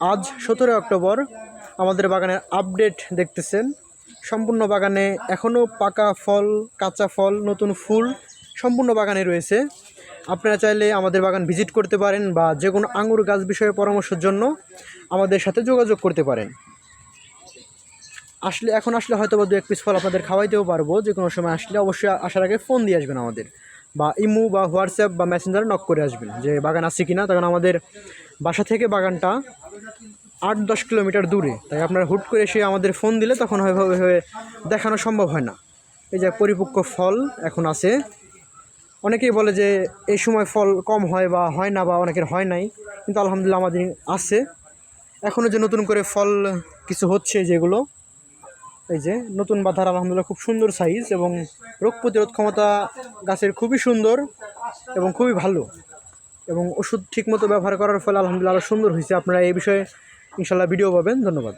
আজ সতেরো অক্টোবর। আমাদের বাগানের আপডেট দেখতেছেন। সম্পূর্ণ বাগানে এখনও পাকা ফল, কাঁচা ফল, নতুন ফুল সম্পূর্ণ বাগানে রয়েছে। আপনারা চাইলে আমাদের বাগান ভিজিট করতে পারেন বা যে কোনো আঙুর গাছ বিষয়ে পরামর্শের জন্য আমাদের সাথে যোগাযোগ করতে পারেন। আসলে, এখন আসলে হয়তো বা দু এক পিস ফল আপনাদের খাওয়াইতেও পারব। যে কোনো সময় আসলে অবশ্যই আসার আগে ফোন দিয়ে আসবেন আমাদের। বা ইমু বা হোয়াটসঅ্যাপ বা মেসেঞ্জারে নক করে আসবেন যে বাগান আছে কি না তখন আমাদের বাসা থেকে বাগানটা আট দশ কিলোমিটার দূরে। তাই আপনারা হুট করে এসে আমাদের ফোন দিলে তখন হয়ে দেখানো সম্ভব হয় না। এই যে পরিপক্ক ফল এখন আছে। অনেকেই বলে যে এই সময় ফল কম হয় বা হয় না বা অনেকের হয় নাই, কিন্তু আলহামদুলিল্লাহ আমাদের আছে। এখনও যে নতুন করে ফল কিছু হচ্ছে যেগুলো, এই যে নতুন বাধার আলহামদুলিল্লাহ খুব সুন্দর সাইজ এবং রোগ প্রতিরোধ ক্ষমতা গাছের খুবই সুন্দর এবং খুবই ভালো। এবং ওষুধ ঠিকমতো ব্যবহার করার ফলে আলহামদুলিল্লাহ আরও সুন্দর হয়েছে। আপনারা এই বিষয়ে ইনশাল্লাহ ভিডিও পাবেন। ধন্যবাদ।